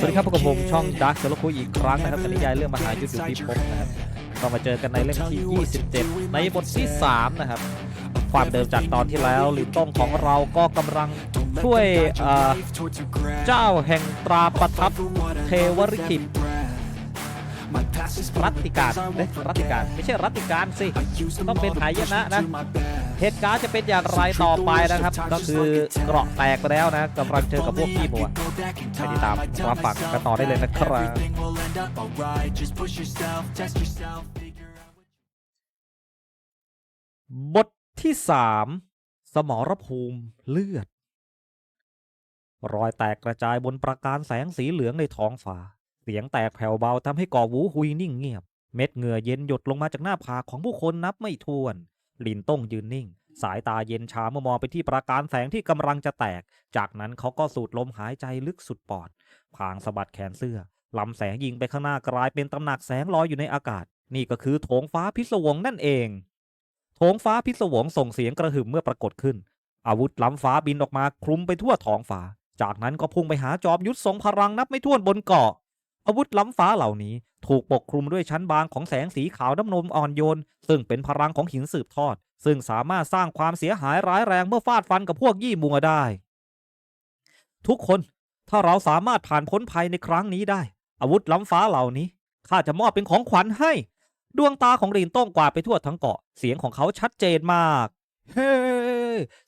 สวัสดีครับพบกับผมช่องดักสารคุยอีกครั้งนะครับนิยายเรื่องมหายุทธอยู่ที่พบนะครับก็มาเจอกันในเล่มที่ 27 ในบทที่ 3 นะครับ ความเดิมจากตอนที่แล้วหรือต้องของเราก็กำลังช่วยเจ้าแห่งตราประทับเทวริกิตรัติการเอ๊ะรัติการ ไม่ใช่รัตติการสิ ต้องเป็นหายนะนะ เหตุการณ์จะเป็นอย่างไรต่อไปนะครับ ก็คือเกราะแตกไปแล้วนะกำลังเจอกับพวกขี้บัวไปติดตามรับฟังกันต่อได้เลยนะครับบทที่สามสมรภูมิเลือด รอยแตกกระจายบนประการแสงสีเหลืองในท้องฟ้า เสียงแตกแผ่วเบาทำให้ก่อวูหุยนิ่งเงียบ เม็ดเหงื่อเย็นหยดลงมาจากหน้าผากของผู้คนนับไม่ถ้วน ลินต้องยืนนิ่ง สายตาเย็นชาเมื่อมองไปที่ประการแสงที่กำลังจะแตก จากนั้นเขาก็สูดลมหายใจลึกสุดปอดพางสะบัดแขนเสื้อลำแสงยิงไปข้างหน้ากลายเป็นตำหนักแสงลอยอยู่ในอากาศ นี่ก็คือโถงฟ้าพิศวงนั่นเองโถงฟ้าพิศวงส่งเสียงกระหึ่มเมื่อปรากฏขึ้น อาวุธล้ำฟ้าบินออกมาคลุมไปทั่วท้องฟ้า จากนั้นก็พุ่งไปหาจอมยุทธทรงพลังนับไม่ถ้วนบนเกาะ อาวุธล้ำฟ้าเหล่านี้ ถูกปกคลุมด้วยชั้นบางของแสงสีขาวน้ำนมอ่อนโยน ซึ่งเป็นพลังของหินสืบทอด ซึ่งสามารถสร้างความเสียหายร้ายแรงเมื่อฟาดฟันกับพวกยี่มัวได้ ทุกคนถ้าเราสามารถผ่านพ้นภัยในครั้งนี้ได้ อาวุธล้ำฟ้าเหล่านี้ข้าจะมอบเป็นของขวัญให้ ดวงตาของรินต้องกวาดไปทั่วทั้งเกาะเสียงของเขาชัดเจนมาก เฮ้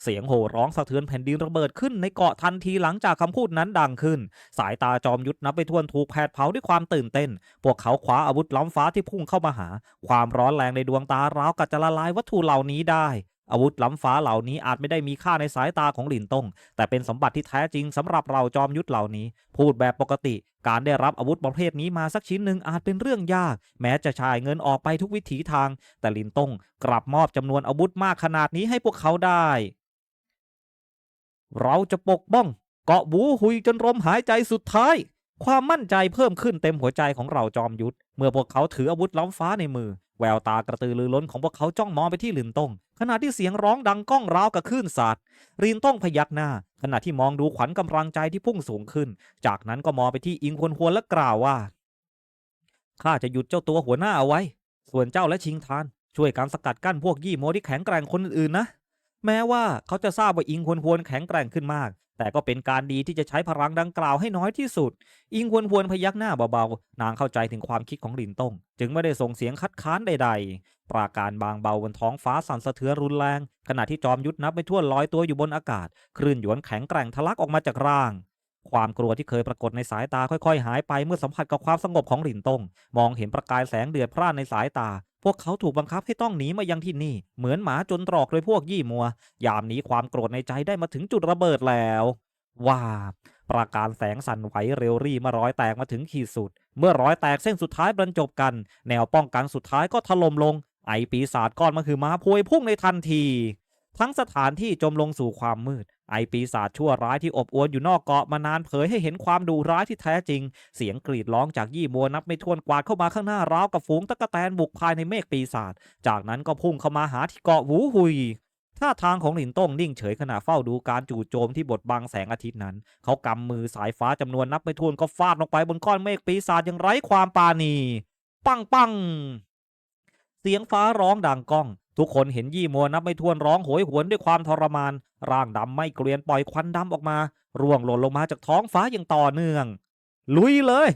เสียงโห่ร้องสะเทือนแผ่นดินระเบิดขึ้นในเกาะทันทีหลังจากคำพูดนั้นดังขึ้น สายตาจอมยุทธนับไปทวนถูกแผดเผาด้วยความตื่นเต้น พวกเขาคว้าอาวุธล้ำฟ้าที่พุ่งเข้ามาหา ความร้อนแรงในดวงตาราวกับจะละลายวัตถุเหล่านี้ได้ อาวุธล้ำฟ้าเหล่านี้อาจไม่ได้มีค่าในสายตาของหลินตงแต่เป็นสมบัติที่แท้จริงสำหรับเราจอมยุทธเหล่านี้ พูดแบบปกติ การได้รับอาวุธประเภทนี้มาสักชิ้นหนึ่งอาจเป็นเรื่องยาก แม้จะจ่ายเงินออกไปทุกวิถีทาง แต่ลินตงกลับมอบจำนวนอาวุธมากขนาดนี้ให้พวกเขาได้ เราจะปกป้อง เกาะบูหุยจนลมหายใจสุดท้าย ความมั่นใจเพิ่มขึ้นเต็มหัวใจของเราจอมยุทธเมื่อพวกเขาถืออาวุธล้ำฟ้าในมือ แววตากระตือรือร้นของพวกเขาจ้องมองไปที่ลินตงขณะที่เสียงร้องดังก้องร้าวกับคลื่นสาดลินต้งพยักหน้า ขณะที่มองดูขวัญกำลังใจที่พุ่งสูงขึ้น จากนั้นก็มองไปที่อิงควนฮวนและกล่าวว่าข้าจะหยุดเจ้าตัวหัวหน้าเอาไว้ ส่วนเจ้าและชิงทาน ช่วยการสกัดกั้นพวกยี่โมที่แข็งแกร่งคนอื่นๆนะ แม้ว่าเขาจะทราบว่าอิงควนฮวนแข็งแกร่งขึ้นมาก แต่ก็เป็นการดีที่จะใช้พลังดังกล่าวให้น้อยที่สุด อิงควนฮวนพยักหน้าเบาๆ นางเข้าใจถึงความคิดของหลินตงจึงไม่ได้ส่งเสียงคัดค้านใดๆ ปราการบางเบาบนท้องฟ้าสั่นสะเทือนรุนแรง ขณะที่จอมยุทธนับไม่ถ้วนลอยตัวอยู่บนอากาศ คลื่นหยวนแข็งแกร่งทะลักออกมาจากร่างความกลัวที่เคยปรากฏในสายตาค่อยๆ หายไปเมื่อสัมผัสกับความสงบของหลินตง มองเห็นประกายแสงเดือดพร่านในสายตา พวกเขาถูกบังคับให้ต้องหนีมายังที่นี่ เหมือนหมาจนตรอกโดยพวกยี่มัว ยามนี้ความโกรธในใจได้มาถึงจุดระเบิดแล้วว้าประการแสงสั่นไหวเร็วรี่เมื่อร้อยแตกมาถึงขีดสุด เมื่อร้อยแตกเส้นสุดท้ายบรรจบกัน แนวป้องกันสุดท้ายก็ถล่มลง ไอปีศาจก้อนมาคือมาพวยพุ่งในทันที ทั้งสถานที่จมลงสู่ความมืด ไอปีศาจชั่วร้ายที่อบอวลอยู่นอกเกาะมานานเผยให้เห็นความดุร้ายที่แท้จริง เสียงกรีดร้องจากยี่มัวนับไม่ถ้วนกวาดเข้ามาข้างหน้าราวกับฝูงตะกแตนบุกภายในเมฆปีศาจ จากนั้นก็พุ่งเข้ามาหาที่เกาะหูหุยท่าทางของหลินต้งนิ่งเฉยขณะเฝ้าดูการจู่โจมที่บดบังแสงอาทิตย์นั้น เขากำมือสายฟ้าจำนวนนับไม่ถ้วนก็ฟาดลงไปบนก้อนเมฆปีศาจอย่างไร้ความปราณี ปังปังเสียงฟ้าร้องดังก้องทุกคนเห็นยี่มัวนับไม่ถ้วนร้องโหยหวนด้วยความทรมาน ร่างดำไม่เกรียนปล่อยควันดำออกมา ร่วงหล่นลงมาจากท้องฟ้าอย่างต่อเนื่อง ลุยเลย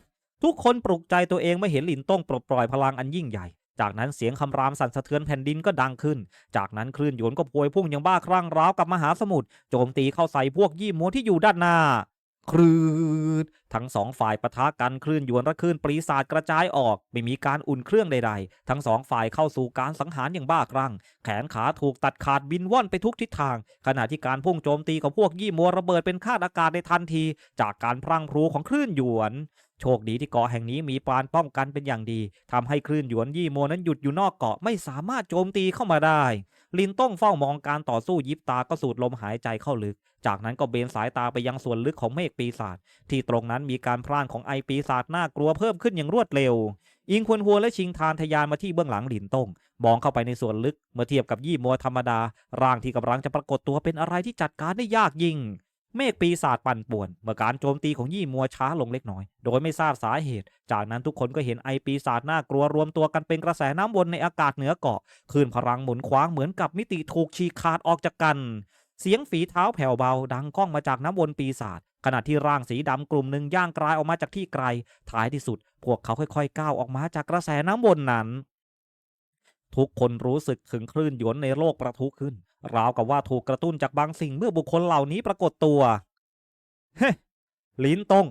ทุกคนปลุกใจตัวเองเมื่อเห็นหลินต้งปลดปล่อยพลังอันยิ่งใหญ่ จากนั้นเสียงคำรามสั่นสะเทือนแผ่นดินก็ดังขึ้น จากนั้นคลื่นหยนก็พวยพุ่งอย่างบ้าคลั่งร้าวกับมหาสมุทรโจมตีเข้าใส่พวกยี่มัวที่อยู่ด้านหน้า คลืดทั้งสองฝ่ายปะทะกันคลื่นยวนระคลื่นปรีศาจกระจายออก ไม่มีการอุ่นเครื่องใดๆ ทั้งสองฝ่ายเข้าสู่การสังหารอย่างบ้าคลั่ง แขนขาถูกตัดขาดบินว่อนไปทุกทิศทาง ขณะที่การพุ่งโจมตีของพวกยี่มัวระเบิดเป็นคาดอากาศในทันที จากการพลังพลูของคลื่นยวน โชคดีที่เกาะแห่งนี้มีปานป้องกันเป็นอย่างดีทำให้คลื่นหยวนยี่โมนั้นหยุดอยู่นอกเกาะไม่สามารถโจมตีเข้ามาได้ ลินต้องเฝ้ามองการต่อสู้ยิบตาก็สูดลมหายใจเข้าลึก จากนั้นก็เบนสายตาไปยังส่วนลึกของเมฆปีศาจที่ตรงนั้นมีการพร่านของไอปีศาจน่ากลัวเพิ่มขึ้นอย่างรวดเร็ว อิงควนหัวและชิงทานทะยานมาที่เบื้องหลังหลินต้งมองเข้าไปในส่วนลึก เมื่อเทียบกับยี่มัวธรรมดา ร่างที่กำลังจะปรากฏตัวเป็นอะไรที่จัดการได้ยากยิ่ง เมฆปีศาจปั่นป่วน เมื่อการโจมตีของยี่มัวช้าลงเล็กน้อย โดยไม่ทราบสาเหตุ จากนั้นทุกคนก็เห็นไอปีศาจน่ากลัวรวมตัวกันเป็นกระแสน้ำวนในอากาศเหนือเกาะคลื่นพลังหมุนคว้างเหมือนกับมิติถูกฉีกขาดออกจากกัน เสียงฝีเท้าแผ่วเบาดังก้องมาจากน้ำวนปีศาจขณะที่ร่างสีดำกลุ่มหนึ่งย่างกลายออกมาจากที่ไกล ท้ายที่สุด พวกเขาค่อยๆก้าวออกมาจากกระแสน้ำวนนั้น ทุกคนรู้สึกถึงคลื่นหยวนในโลกประทุขึ้น ราวกับว่าถูกกระตุ้นจากบางสิ่งเมื่อบุคคลเหล่านี้ปรากฏตัว เฮ้ลินตง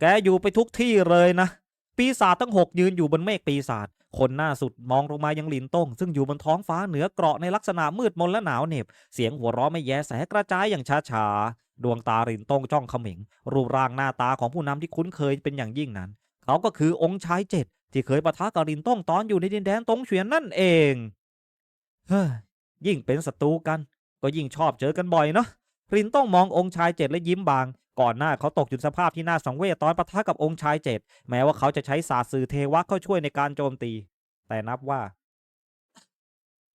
แกอยู่ไปทุกที่เลยนะ ปีศาจทั้งหกยืนอยู่บนเมฆปีศาจ คนหน้าสุดมองลงมายังหลินตง ซึ่งอยู่บนท้องฟ้าเหนือเกราะในลักษณะมืดมนและหนาวเหน็บ เสียงหัวเราะไม่แยแสกระจายอย่างช้าๆ ดวงตาลินตงจ้องเขม็ง รูปร่างหน้าตาของผู้นำที่คุ้นเคยเป็นอย่างยิ่งนั้น เขาก็คือองค์ชายเจ็ดที่เคยปะทะกับหลินตงตอนอยู่ในดินแดนตงเฉียนนั่นเอง เฮ้ย ยิ่งเป็นศัตรูกัน ก็ยิ่งชอบเจอกันบ่อยเนาะรินต้องมององค์ชายเจ็ดและยิ้มบาง ก่อนหน้าเขาตกอยู่สภาพที่น่าสังเวชตอนปะทะกับองค์ชายเจ็ดแม้ว่าเขาจะใช้ศาสตร์สื่อเทวะเข้าช่วยในการโจมตี แต่นับว่า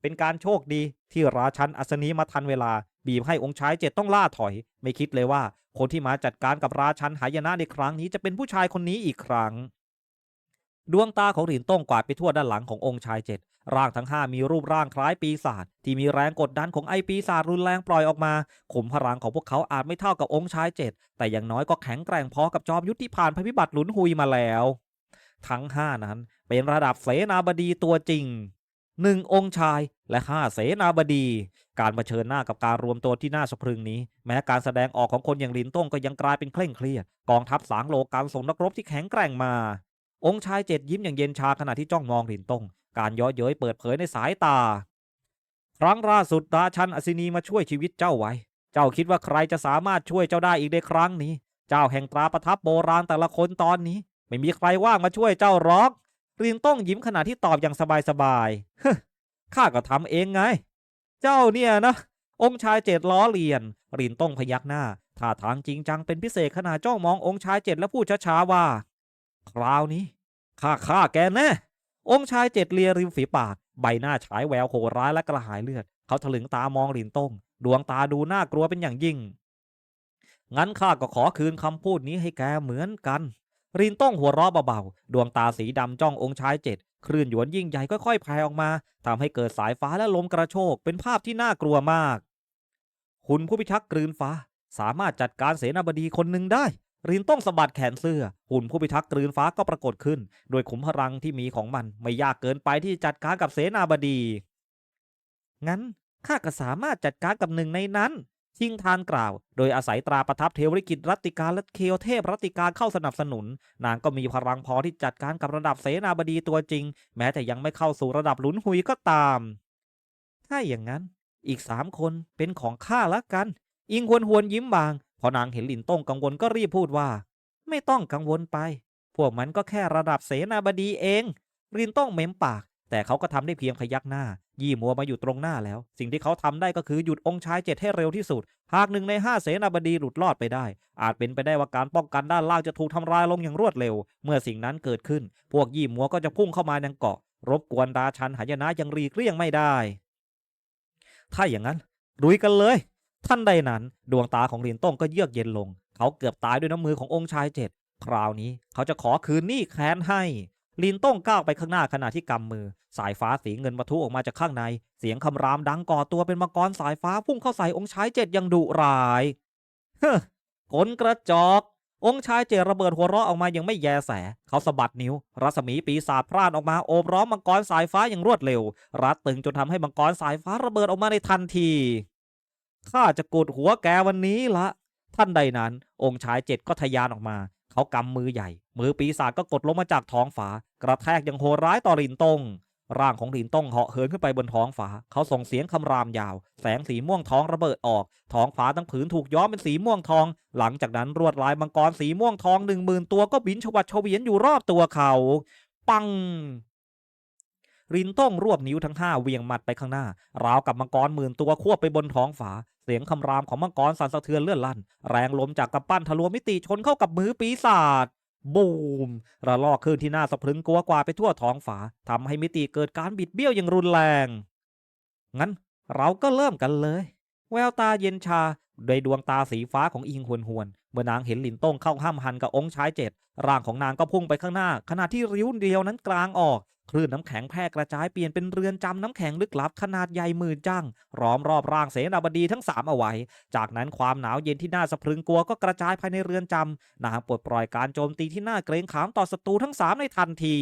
เป็นการโชคดีที่ราชันอัศนีมาทันเวลา บีบให้องค์ชายเจ็ดต้องล่าถอย ไม่คิดเลยว่า คนที่มาจัดการกับราชันหายนะในครั้งนี้จะเป็นผู้ชายคนนี้อีกครั้ง ดวงตาของหลินต้องกวาดไปทั่วด้านหลังขององค์ชายเจ็ดร่างทั้งห้ามีรูปร่างคล้ายปีศาจที่มีแรงกดดันของไอปีศาจรุนแรงปล่อยออกมาขุมพลังของพวกเขาอาจไม่เท่ากับองค์ชายเจ็ดแต่อย่างน้อยก็แข็งแกร่งพอกับจอมยุทธที่ผ่านภัยพิบัติหลุนหุยมาแล้ว ทั้งห้านั้นเป็นระดับเสนาบดีตัวจริงหนึ่งองค์ชายและห้าเสนาบดี การเผชิญหน้ากับการรวมตัวที่น่าสะพรึงนี้ แม้การแสดงออกของคนอย่างลินต้งก็ยังกลายเป็นเคร่งเครียด กองทัพสางโลการส่งนักรบที่แข็งแกร่งมา องค์ชายเจ็ดยิ้มอย่างเย็นชาขณะที่จ้องมองหลินตงการย้อเย้ยเปิดเผยในสายตา ครั้งล่าสุดราชันอสินีมาช่วยชีวิตเจ้าไว้ เจ้าคิดว่าใครจะสามารถช่วยเจ้าได้อีกในครั้งนี้ เจ้าแห่งตราประทับโบราณแต่ละคนตอนนี้ ไม่มีใครว่างมาช่วยเจ้าหรอกรินต้องยิ้มขณะที่ตอบอย่างสบายๆฮึข้าก็ทำเองไง เจ้าเนี่ยนะ องค์ชายเจ็ดล้อเลียนรินต้องพยักหน้าท่าทางจริงจังเป็นพิเศษขณะจ้องมององค์ชายเจ็ดและพูดช้าๆว่า คราวนี้ข้าฆ่าแกแน่องค์ชายเจ็ดเลียริมฝีปาก ใบหน้าฉายแววโหดร้ายและกระหายเลือด เขาถลึงตามองหลินต้ง ดวงตาดูน่ากลัวเป็นอย่างยิ่ง งั้นข้าก็ขอคืนคำพูดนี้ให้แกเหมือนกันรินต้งหัวเราะเบาๆ ดวงตาสีดำจ้ององค์ชายเจ็ดคลื่นหยวนยิ่งใหญ่ค่อยๆแผ่ออกมาทำให้เกิดสายฟ้าและลมกระโชกเป็นภาพที่น่ากลัวมาก คุณผู้พิทักษ์กลืนฟ้า สามารถจัดการเสนาบดีคนหนึ่งได้ รินต้องสะบัดแขนเสื้อ หุ่นผู้พิทักษ์กลืนฟ้าก็ปรากฏขึ้น โดยขุมพลังที่มีของมันไม่ยากเกินไปที่จัดการกับเสนาบดี งั้นข้าก็สามารถจัดการกับหนึ่งในนั้น ชิงทานกล่าว โดยอาศัยตราประทับเทวริกิจรัติการและเคโอเทพรัติการเข้าสนับสนุน นางก็มีพลังพอที่จัดการกับระดับเสนาบดีตัวจริง แม้แต่ยังไม่เข้าสู่ระดับหลุนหุยก็ตาม ถ้าอย่างนั้น อีกสามคนเป็นของข้าละกัน อิงหวนหวนยิ้มบาง พอนางเห็นหลินต้งกังวลก็รีบพูดว่า ไม่ต้องกังวลไป พวกมันก็แค่ระดับเสนาบดีเองรินต้งเม้มปาก แต่เขาก็ทำได้เพียงพยักหน้า ยี่มัวมาอยู่ตรงหน้าแล้ว สิ่งที่เขาทำได้ก็คือหยุดองค์ชายเจ็ดให้เร็วที่สุด หากหนึ่งในห้าเสนาบดีหลุดรอดไปได้ อาจเป็นไปได้ว่าการป้องกันด้านล่างจะถูกทำลายลงอย่างรวดเร็ว เมื่อสิ่งนั้นเกิดขึ้น พวกยี่มัวก็จะพุ่งเข้ามายังเกาะ รบกวนราชันหายนะยังรีกเลี่ยงไม่ได้ ถ้าอย่างนั้นลุยกันเลย ท่านใดนั้น ดวงตาของลินต้งก็เยือกเย็นลง เขาเกือบตายด้วยน้ำมือขององค์ชายเจ็ดคราวนี้เขาจะขอคืนหนี้แค้นให้ลินต้งก้าวไปข้างหน้าขณะที่กำมือ สายฟ้าสีเงินปะทุออกมาจากข้างใน เสียงคำรามดังก่อตัวเป็นมังกรสายฟ้าพุ่งเข้าใส่องค์ชายเจ็ดอย่างดุร้ายเฮ้อกลกระจอก องค์ชายเจดระเบิดหัวเราะออกมายังไม่แยแส เขาสะบัดนิ้ว รัศมีปีศาจพร่านออกมาโอบร้อมมังกรสายฟ้าอย่างรวดเร็ว รัดตึงจนทำให้มังกรสายฟ้าระเบิดออกมาในทันที ข้าจะกดหัวแกวันนี้ละท่านใดนั้น องค์ชายเจ็ดก็ทะยานออกมา เขากำมือใหญ่ มือปีศาจก็กดลงมาจากท้องฟ้ากระแทกย่างโหดร้ายต่อลินตงร่างของหลินต้งเหาะเหินขึ้นไปบนท้องฟ้า เขาส่งเสียงคำรามยาว แสงสีม่วงทองระเบิดออก ท้องฟ้าทั้งผืนถูกย้อมเป็นสีม่วงทอง หลังจากนั้นรวดลายมังกรสีม่วงทองหนึ่งหมื่นตัวก็บินชวัดเฉวียนอยู่รอบตัวเขา ปัง รินต้องรวบนิ้วทั้งห้าเวียงหมัดไปข้างหน้า ราวกับมังกรหมื่นตัวควบไปบนท้องฟ้าเสียงคำรามของมังกรสั่นสะเทือนเลื่อนลั่น แรงลมจากกำปั้นทะลวงมิติชนเข้ากับมือปีศาจบูม ระลอกคลื่นที่หน่าสะพรึงกลัวกว่าไปทั่วท้องฟ้าทำให้มิติเกิดการบิดเบี้ยวอย่างรุนแรง งั้นเราก็เริ่มกันเลย แววตาเย็นชาโดยดวงตาสีฟ้าของอิงหวนหวนเมื่อนางเห็นหลินต้งเข้าห้ามหันกับองค์ชายเจ็ดร่างของนางก็พุ่งไปข้างหน้า ขณะที่ริ้วเดียวนั้นกลางออก คลื่นน้ำแข็งแพร่กระจายเปลี่ยนเป็นเรือนจำน้ำแข็งลึกลับขนาดใหญ่หมื่นจังล้อมรอบร่างเสนาบดีทั้งสามเอาไว้ จากนั้นความหนาวเย็นที่น่าสะพรึงกลัวก็กระจายภายในเรือนจำนางปลดปล่อยการโจมตีที่น่าเกรงขามต่อศัตรูทั้งสามในทันที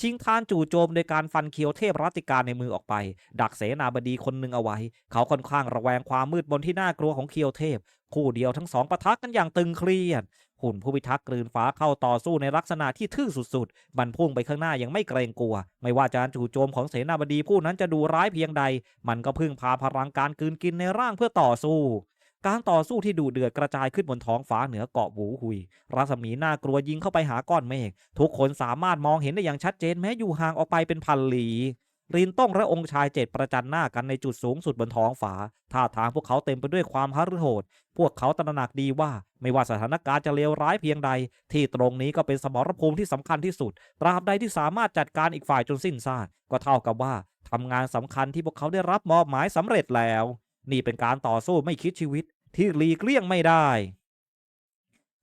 ชิงทานจู่โจมโดยการฟันเคียวเทพรัตติการในมือออกไป ดักเสนาบดีคนหนึ่งเอาไว้ เขาค่อนข้างระแวงความมืดบนที่น่ากลัวของเคียวเทพ คู่เดียวทั้งสองปะทะกันอย่างตึงเครียด หุ่นผู้พิทักษ์กลืนฟ้าเข้าต่อสู้ในลักษณะที่ทื่อสุดๆ มันพุ่งไปข้างหน้ายังไม่เกรงกลัว ไม่ว่าการจู่โจมของเสนาบดีผู้นั้นจะดูร้ายเพียงใด มันก็พึ่งพาพลังการกลืนกินในร่างเพื่อต่อสู้การต่อสู้ที่ดูเดือดกระจายขึ้นบนท้องฟ้าเหนือเกาะหูหุย รัศมีน่ากลัวยิงเข้าไปหาก้อนเมฆทุกคนสามารถมองเห็นได้อย่างชัดเจนแม้อยู่ห่างออกไปเป็นพันลี รินต้องและองค์ชายเจ็ดประจันหน้ากันในจุดสูงสุดบนท้องฟ้าท่าทางพวกเขาเต็มไปด้วยความหฤโหด พวกเขาตระหนักดีว่า ไม่ว่าสถานการณ์จะเลวร้ายเพียงใด ที่ตรงนี้ก็เป็นสมรภูมิที่สำคัญที่สุด ตราบใดที่สามารถจัดการอีกฝ่ายจนสิ้นซากก็เท่ากับว่าทำงานสำคัญที่พวกเขาได้รับมอบหมายสำเร็จแล้ว นี่เป็นการต่อสู้ไม่คิดชีวิต ที่หลีกเลี่ยงไม่ได้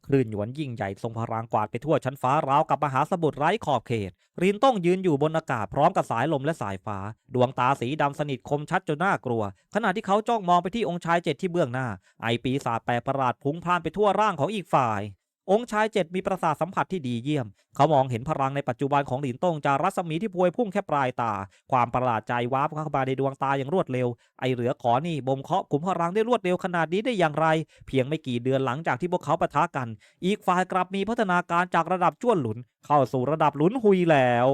คลื่นหยวนยิ่งใหญ่ทรงพลังกวาดไปทั่วชั้นฟ้าราวกับมหาสมุทรไร้ขอบเขต รินต้องยืนอยู่บนอากาศพร้อมกับสายลมและสายฟ้า ดวงตาสีดำสนิทคมชัดจนน่ากลัว ขณะที่เขาจ้องมองไปที่องค์ชายเจ็ดที่เบื้องหน้า ไอปีศาจแปลประหลาดพุ่งพล่านไปทั่วร่างของอีกฝ่าย องค์ชายเจ็ดมีประสาทสัมผัสที่ดีเยี่ยม เขามองเห็นพลังในปัจจุบันของหลินต้งจากรัศมีที่พวยพุ่งแค่ปลายตา ความประหลาดใจว้าบเข้ามาในดวงตาอย่างรวดเร็ว ไอเหลือขอนี่บ่มเคาะกลุ่มพลังได้รวดเร็วขนาดนี้ได้อย่างไร เพียงไม่กี่เดือนหลังจากที่พวกเขาปะทะกัน อีกฝ่ายกลับมีพัฒนาการจากระดับจ้วนหลุน เข้าสู่ระดับหลุนหุยแล้ว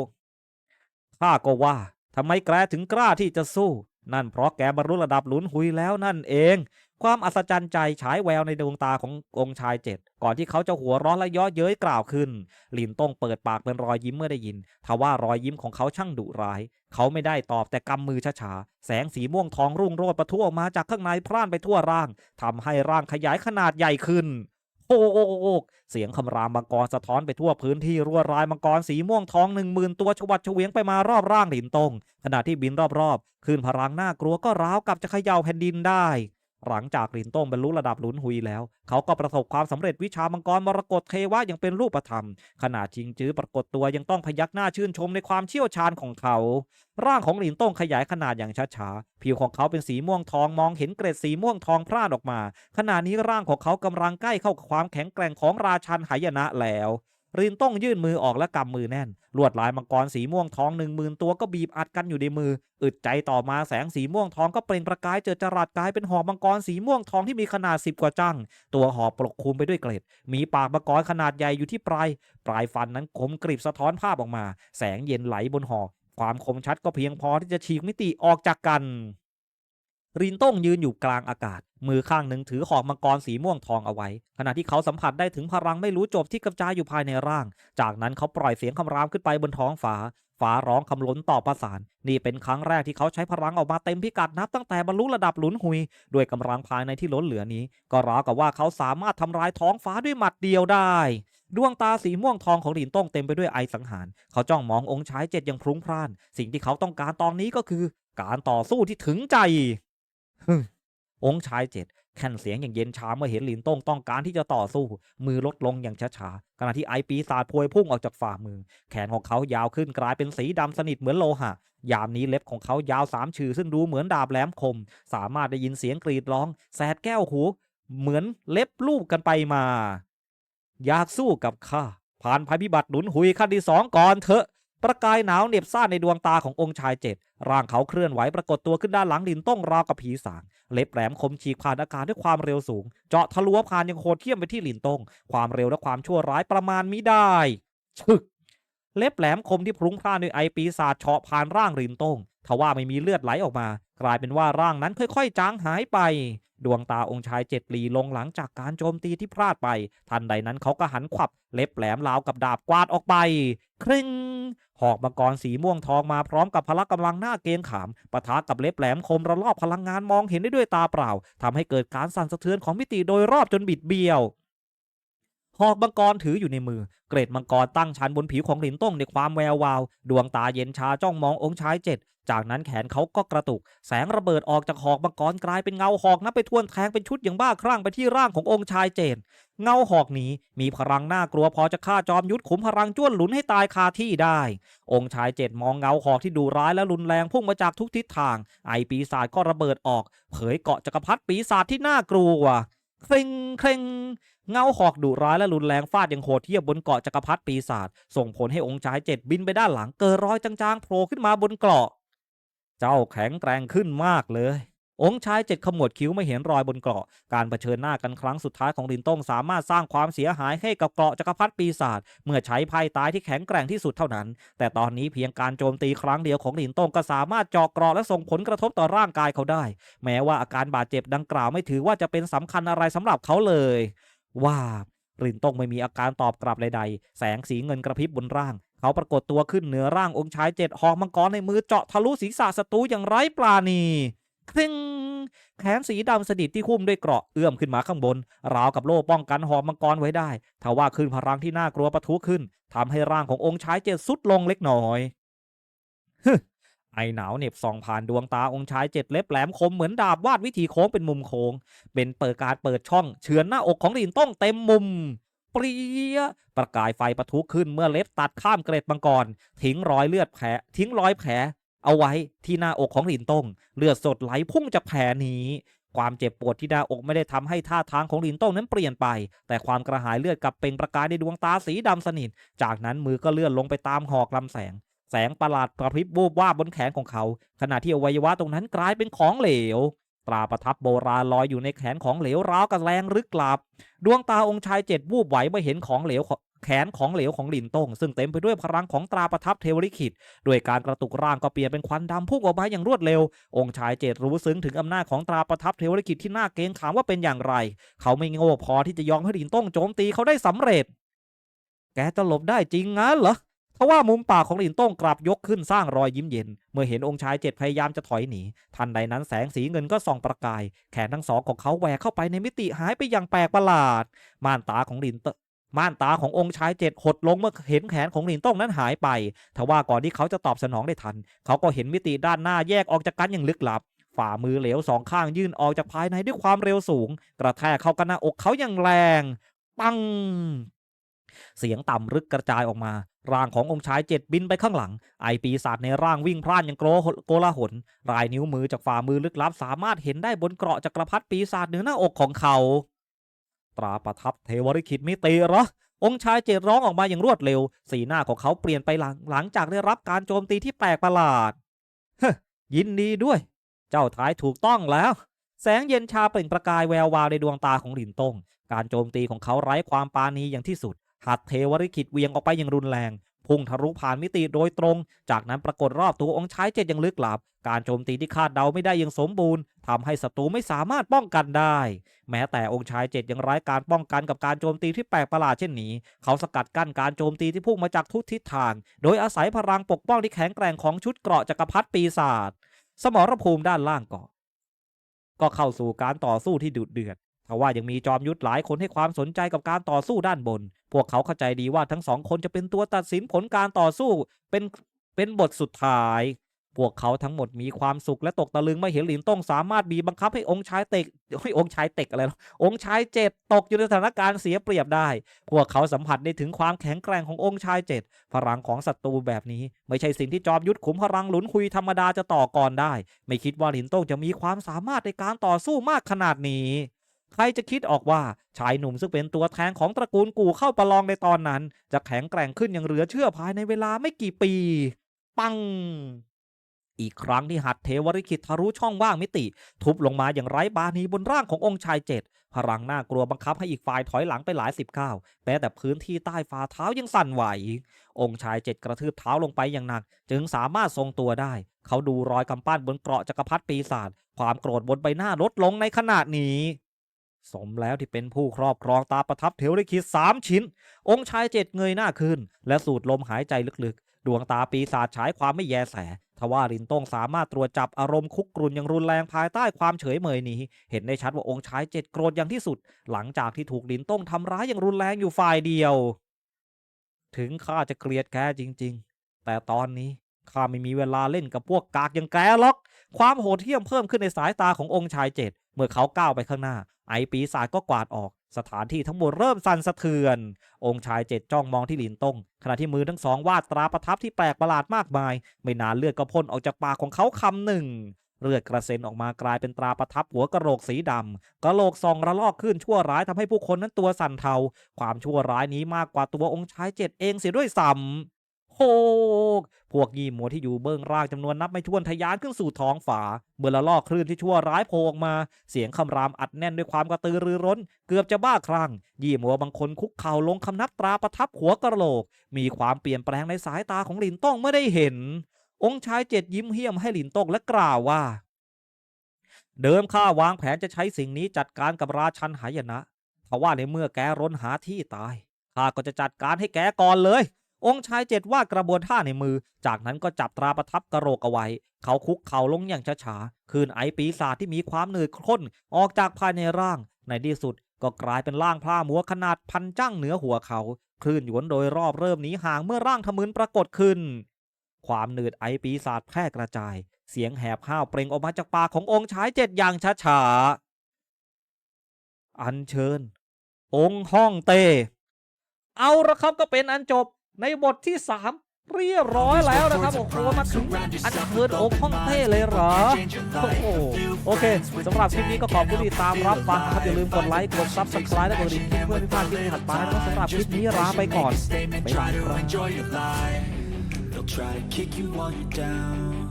ข้าก็ว่าทำไมแกถึงกล้าที่จะสู้ นั่นเพราะแกบรรลุระดับหลุนหุยแล้วนั่นเอง ความอัศจรรย์ใจฉายแววในดวงตาขององค์ชายเจ็ดก่อนที่เขาจะหัวร้อนและย้อเย้ยกล่าวขึ้น หลินต้งเปิดปากเป็นรอยยิ้มเมื่อได้ยิน ทว่ารอยยิ้มของเขาช่างดุร้าย เขาไม่ได้ตอบแต่กำมือช้าๆ แสงสีม่วงทองรุ่งโรจน์ประทุออกมาจากข้างในพร่านไปทั่วร่างทำให้ร่างขยายขนาดใหญ่ขึ้นโอ้โอโอเสียงคำรามมังกรสะท้อนไปทั่วพื้นที่รั่วรายมังกรสีม่วงทองหนึ่งหมื่นตัวชวัดเฉวียงไปมารอบร่างหลินตงขณะที่บินรอบๆคลื่นพลังน่ากลัวก็ร้าวกับจะเขย่าแผ่นดินได้ หลังจากหลินต้งบรรลุระดับหลุนหุยแล้ว เขาก็ประสบความสำเร็จวิชามังกรมรกตเทวะอย่างเป็นรูปธรรมขนาดชิงจื้อปรากฏตัวยังต้องพยักหน้าชื่นชมในความเชี่ยวชาญของเขา ร่างของหลินต้งขยายขนาดอย่างช้าๆ ผิวของเขาเป็นสีม่วงทองมองเห็นเกร็ดสีม่วงทองพร่านออกมา ขณะนี้ร่างของเขากำลังใกล้เข้ากับความแข็งแกร่งของราชันหายนะแล้ว รินต้องยื่นมือออกและกำมือแน่น ลวดลายมังกรสีม่วงทองหนึ่งหมื่นตัวก็บีบอัดกันอยู่ในมือ อึดใจต่อมาแสงสีม่วงทองก็เปล่งประกายเจิดจรัสกลายเป็นหอกมังกรสีม่วงทองที่มีขนาดสิบกว่าจัง ตัวหอกปกคลุมไปด้วยเกล็ด มีปากมังกรขนาดใหญ่อยู่ที่ปลาย ปลายฟันนั้นคมกริบสะท้อนภาพออกมา แสงเย็นไหลบนหอก ความคมชัดก็เพียงพอที่จะฉีกมิติออกจากกัน รินต้งยืนอยู่กลางอากาศ มือข้างหนึ่งถือหอกมังกรสีม่วงทองเอาไว้ ขณะที่เขาสัมผัสได้ถึงพลังไม่รู้จบที่กระจายอยู่ภายในร่าง จากนั้นเขาปล่อยเสียงคำรามขึ้นไปบนท้องฟ้าฟ้าร้องคำล้นต่อประสาน นี่เป็นครั้งแรกที่เขาใช้พลังออกมาเต็มพิกัดนับตั้งแต่บรรลุระดับหลุนหุย ด้วยกำลังภายในที่ล้นเหลือนี้ ก็ราวกับว่าเขาสามารถทำลายท้องฟ้าด้วยหมัดเดียวได้ ดวงตาสีม่วงทองของหลินต้งเต็มไปด้วยไอสังหาร เขาจ้องมององค์ชายเจ็ดอย่างพรุงพร่าน สิ่งที่เขาต้องการตอนนี้ก็คือ การต่อสู้ที่ถึงใจ องค์ชายเจ็ดแค่นเสียงอย่างเย็นชาเมื่อเห็นหลินต้งต้องการที่จะต่อสู้ มือลดลงอย่างช้าๆขณะที่ไอปีศาจพวยพุ่งออกจากฝ่ามือ แขนของเขายาวขึ้นกลายเป็นสีดำสนิทเหมือนโลหะ ยามนี้เล็บของเขายาวสามชือซึ่งดูเหมือนดาบแหลมคม สามารถได้ยินเสียงกรีดร้อง แสดแก้วหู เหมือนเล็บลูบกันไปมา อยากสู้กับข้าผ่านภัยพิบัติหนุนหุยขั้นที่สองก่อนเถอะ ประกายหนาวเหน็บซ่านในดวงตาขององค์ชายเจ็ด ร่างเขาเคลื่อนไหวปรากฏตัวขึ้นด้านหลังลินต้องราวกับผีสาง เล็บแหลมคมฉีกผ่านอากาศด้วยความเร็วสูง เจาะทะลวงผ่านยังโคตรเทียมไปที่ลินต้งความเร็วและความชั่วร้ายประมาณมิได้ชึก เล็บแหลมคมที่พรุ้งพร่านด้วยไอปีศาจเฉาะผ่านร่างลินต้งทว่าไม่มีเลือดไหลออกมา กลายเป็นว่าร่างนั้นค่อยๆ จางหายไป ดวงตาองค์ชายเจ็ดปลีลงหลังจากการโจมตีที่พลาดไป ทันใดนั้นเขาก็หันขวับ เล็บแหลมราวกับดาบกวาดออกไป ครึ่ง หอกมังกรสีม่วงทองมาพร้อมกับพละกำลังหน้าเกงขามปะทะกับเล็บแหลมคมระลอบพลังงานมองเห็นได้ด้วยตาเปล่าทำให้เกิดการสั่นสะเทือนของมิติโดยรอบจนบิดเบี้ยว หอกมังกรถืออยู่ในมือ เกรดมังกรตั้งชันบนผิวของหลินต้งในความแวววาว ดวงตาเย็นชาจ้องมององค์ชายเจ็ด จากนั้นแขนเขาก็กระตุก แสงระเบิดออกจากหอกมังกรกลายเป็นเงาหอกนับไปทวนแทงเป็นชุดอย่างบ้าคลั่งไปที่ร่างขององค์ชายเจน เงาหอกนี้มีพลังน่ากลัวพอจะฆ่าจอมยุทธขุมพลังจ้วนหลุนให้ตายคาที่ได้ องค์ชายเจ็ดมองเงาหอกที่ดุร้ายและรุนแรงพุ่งมาจากทุกทิศทาง ไอปีศาจก็ระเบิดออก เผยเกาะจักรพรรดิปีศาจที่น่ากลัว เคร่งเคร่งเงาหอกดุร้ายและรุนแรงฟาดอย่างโหดเทียบบนเกาะจักรพรรดิปีศาจส่งผลให้องค์ชายเจ็ดบินไปด้านหลังเกิดรอยจางๆโผล่ขึ้นมาบนเกาะ เจ้าแข็งแกร่งขึ้นมากเลย องค์ชายเจ็ดขมวดคิ้วไม่เห็นรอยบนเกราะ การเผชิญหน้ากันครั้งสุดท้ายของลินต้งสามารถสร้างความเสียหายให้กับเกราะจักรพรรดิปีศาจเมื่อใช้ไพ่ตายที่แข็งแกร่งที่สุดเท่านั้น แต่ตอนนี้เพียงการโจมตีครั้งเดียวของลินต้งก็สามารถเจาะเกราะและส่งผลกระทบต่อร่างกายเขาได้ แม้ว่าอาการบาดเจ็บดังกล่าวไม่ถือว่าจะเป็นสำคัญอะไรสำหรับเขาเลย ว่าลินต้งไม่มีอาการตอบกลับใดๆ แสงสีเงินกระพริบบนร่าง เขาปรากฏตัวขึ้นเหนือร่างองค์ชายเจ็ดหอกมังกรในมือเจาะทะลุศีรษะศัตรูอย่างไร้ปราณี คริงแขนสีดำสนิทที่หุ้มด้วยเกราะเอื้อมขึ้นมาข้างบน ราวกับโล่ป้องกันหอกมังกรไว้ได้ทว่าขึ้นพลังที่น่ากลัวปะทุขึ้นทำให้ร่างขององค์ชายเจ็ดสุดลงเล็กน้อยฮึไอหนาวเน็บส่องผ่านดวงตาองค์ชายเจ็ดเล็บแหลมคมเหมือนดาบวาดวิธีโค้งเป็นมุมโค้ง เป็นเปิดการเปิดช่องเฉือนหน้าอกของลินต้องเต็มมุมเปรียประกายไฟปะทุขึ้นเมื่อเล็บตัดข้ามเกร็ดมังกร ทิ้งรอยเลือดแผลทิ้งรอยแผล เอาไว้ที่หน้าอกของหลินตงเลือดสดไหลพุ่งจากแผลนี้ความเจ็บปวดที่หน้าอกไม่ได้ทำให้ท่าทางของหลินต้งนั้นเปลี่ยนไป แต่ความกระหายเลือดกลับเปล่งประกายในดวงตาสีดำสนิท จากนั้นมือก็เลื่อนลงไปตามหอกลำแสง แสงประหลาดกระพริบวูบวาบบนแขนของเขา ขณะที่อวัยวะตรงนั้นกลายเป็นของเหลว ตราประทับโบราณลอยอยู่ในแขนของเหลวร้าวกับแรงรึกกลับ ดวงตาองค์ชายเจ็ดวูบไหวเมื่อเห็นของเหลว แขนของเหลวของหลินต้งซึ่งเต็มไปด้วยพลังของตราประทับเทวริขิตด้วยการกระตุกร่างก็เปลี่ยนเป็นควันดำพุ่งออกมาอย่างรวดเร็ว องค์ชายเจดรู้ซึ้งถึงอำนาจของตราประทับเทวริขิตที่น่าเกรงขามว่าเป็นอย่างไร เขาไม่โง่พอที่จะยอมให้หลินต้งโจมตีเขาได้สำเร็จ แกจะหลบได้จริงงั้นเหรอทว่ามุมปากของหลินต้งกลับยกขึ้นสร้างรอยยิ้มเย็น เมื่อเห็นองค์ชายเจ็ดพยายามจะถอยหนี ทันใดนั้นแสงสีเงินก็ส่องประกาย แขนทั้งสองของเขาแหวกเข้าไปในมิติหายไปอย่างแปลกประหลาด ม่านตาของหลิน ม่านตาขององค์ชายเจ็ดหดลงเมื่อเห็นแขนของหลินต้งนั้นหายไป ทว่าก่อนที่เขาจะตอบสนองได้ทัน เขาก็เห็นมิติด้านหน้าแยกออกจากกันอย่างลึกลับ ฝ่ามือเหลวสองข้างยื่นออกจากภายในด้วยความเร็วสูง กระแทกเข้ากันหน้าอกเขาอย่างแรง ปัง เสียงต่ำรึกกระจายออกมา ร่างขององค์ชายเจ็ดบินไปข้างหลัง ไอปีศาจในร่างวิ่งพล่านอย่างโกโกลาหลรายนิ้วมือจากฝ่ามือลึกลับสามารถเห็นได้บนเกราะจักรพรรดิปีศาจเหนือหน้าอกของเขา ตราประทับเทวริขิตมิตีเหรอองค์ชายเจดร้องออกมาอย่างรวดเร็ว สีหน้าของเขาเปลี่ยนไปหลังหลังจากได้รับการโจมตีที่แปลกประหลาดเฮ้ยินดีด้วย เจ้าทายถูกต้องแล้ว แสงเย็นชาเปล่งประกายแวววาวในดวงตาของหลินตงการโจมตีของเขาไร้ความปราณีอย่างที่สุดหัดเทวริขิตเวียงออกไปอย่างรุนแรง พุ่งทะลุผ่านมิติโดยตรง จากนั้นปรากฏรอบตัวองค์ชายเจ็ดอย่างลึกลับ การโจมตีที่คาดเดาไม่ได้อย่างสมบูรณ์ทำให้ศัตรูไม่สามารถป้องกันได้ แม้แต่องค์ชายเจ็ดยังไร้การป้องกันกับการโจมตีที่แปลกประหลาดเช่นนี้ เขาสกัดกั้นการโจมตีที่พุ่งมาจากทุกทิศทาง โดยอาศัยพลังปกป้องที่แข็งแกร่งของชุดเกราะจักรพรรดิปีศาจสมรภูมิด้านล่างเกาะก็เข้าสู่การต่อสู้ที่ดุเดือด ทว่ายังมีจอมยุทธหลายคนให้ความสนใจกับการต่อสู้ด้านบน พวกเขาเข้าใจดีว่าทั้งสองคนจะเป็นตัวตัดสินผลการต่อสู้เป็นเป็นบทสุดท้าย พวกเขาทั้งหมดมีความสุขและตกตะลึงเมื่อเห็นหลินต้งสามารถบีบบังคับให้องค์ชายเตกให้องค์ชายเตกอะไรหรอองค์ชายเจ็ดตกอยู่ในสถานการณ์เสียเปรียบได้ พวกเขาสัมผัสได้ถึงความแข็งแกร่งขององค์ชายเจ็ดพลังของศัตรูแบบนี้ ไม่ใช่สิ่งที่จอมยุทธขุมพลังหลุนคุยธรรมดาจะต่อก่อนได้ ไม่คิดว่าหลินต้งจะมีความสามารถในการต่อสู้มากขนาดนี้ ใครจะคิดออกว่าชายหนุ่มซึ่งเป็นตัวแทนของตระกูลกู่เข้าประลองในตอนนั้น จะแข็งแกร่งขึ้นอย่างเหลือเชื่อภายในเวลาไม่กี่ปี ปัง อีกครั้งที่หัดเทวริขิตทะลุช่องว่างมิติ ทุบลงมาอย่างไร้บาณีบนร่างขององค์ชายเจ็ดพลังน่ากลัวบังคับให้อีกฝ่ายถอยหลังไปหลายสิบก้าวแม้แต่พื้นที่ใต้ฝ่าเท้ายังสั่นไหว องค์ชายเจ็ดกระทืบเท้าลงไปอย่างหนัก จึงสามารถทรงตัวได้ เขาดูรอยกำปั้นบนเกราะจักรพรรดิปีศาจความโกรธบนใบหน้าลดลงในขณะนี้ สมแล้วที่เป็นผู้ครอบครองตาประทับเทวริขิตสามชิ้น องค์ชายเจ็ดเงยหน้าขึ้น และสูดลมหายใจลึกๆ ดวงตาปีศาจฉายความไม่แยแส ทว่าลินต้งสามารถตรวจจับอารมณ์คุกกรุ่นอย่างรุนแรงภายใต้ความเฉยเมยนี้ เห็นได้ชัดว่าองค์ชายเจ็ดโกรธอย่างที่สุด หลังจากที่ถูกลินต้งทำร้ายอย่างรุนแรงอยู่ฝ่ายเดียว ถึงข้าจะเกลียดแกจริง ๆ แต่ตอนนี้ข้าไม่มีเวลาเล่นกับพวกกากอย่างแกหรอก ความโหดเหี้ยมเพิ่มขึ้นในสายตาขององค์ชายเจ็ด มื่อเขาก้าวไปข้างหน้า ไอปีศาจก็กวาดออก สถานที่ทั้งหมดเริ่มสั่นสะเทือน องค์ชายเจ็ดจ้องมองที่หลินตงขณะที่มือทั้งสองวาดตราประทับที่แปลกประหลาดมากมาย ไม่นานเลือดก็พ่นออกจากปากของเขาคำหนึ่งเลือดกระเซ็นออกมากลายเป็นตราประทับหัวกระโหลกสีดำกระโหลกสองระลอกขึ้นชั่วร้ายทำให้ผู้คนนั้นตัวสั่นเทา ความชั่วร้ายนี้มากกว่าตัวองค์ชายเจ็ดเองเสียด้วยซ้ำ โฮกพวกยีหมัวที่อยู่เบื้องล่างจำนวนนับไม่ถ้วนทะยานขึ้นสู่ท้องฝาเมื่อละลอกคลื่นที่ชั่วร้ายโผล่มา เสียงคำรามอัดแน่นด้วยความกระตือรือร้น เกือบจะบ้าคลั่ง ยี่หมัวบางคนคุกเข่าลงคำนับตราประทับหัวกระโหลก มีความเปลี่ยนแปลงในสายตาของหลินต้องไม่ได้เห็น องค์ชายเจ็ดยิ้มเหี้ยมให้หลินต้องและกล่าวว่า เดิมข้าวางแผนจะใช้สิ่งนี้จัดการกับราชันหายนะทว่าในเมื่อแกร้นหาที่ตายข้าก็จะจัดการให้แกก่อนเลย องค์ชายเจ็ดวาดกระบวนท่าในมือ จากนั้นก็จับตราประทับกระโหลกเอาไว้ เขาคุกเข่าลงอย่างช้าๆ คืนไอปีศาจที่มีความเหนื่อยข้นออกจากภายในร่าง ในที่สุดก็กลายเป็นร่างพลามัวขนาดพันจ้างเหนือหัวเขา คลื่นหยวนโดยรอบเริ่มหนีห่างเมื่อร่างทะมึนปรากฏขึ้น ความหนืดไอปีศาจแพร่กระจาย เสียงแหบห้าวเปล่งออกมาจากปากขององค์ชายเจ็ดอย่างช้าๆ อัญเชิญ องค์ห้องเต เอาละครับก็เป็นอันจบ ในบทที่สามเรียบร้อยแล้วนะครับ โอ้โหมาถึงอันเชิญองค์ห้องเต้เลยเหรอ โอ้โหโอเคสำหรับคลิปนี้ก็ขอบคุณที่ตามรับฟังครับอย่าลืมกดไลค์ กดซับสไครต์และกดกระดิ่งเพื่อไม่พลาดคลิปถัดไปนะครับสำหรับคลิปนี้ลาไปก่อนบ๊ายบายครับ They'll try to kick you while you're down.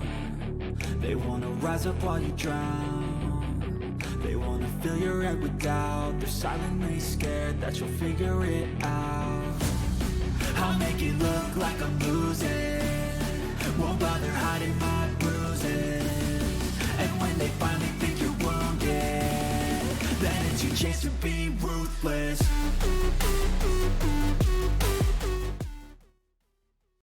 They wanna rise up while you drown. They wanna fill your head with doubt. They're silently scared that you'll figure it out. I'll make it look like I'm losing. Won't bother hiding my bruises. And when they finally think you're wounded, then it's your chance to be ruthless.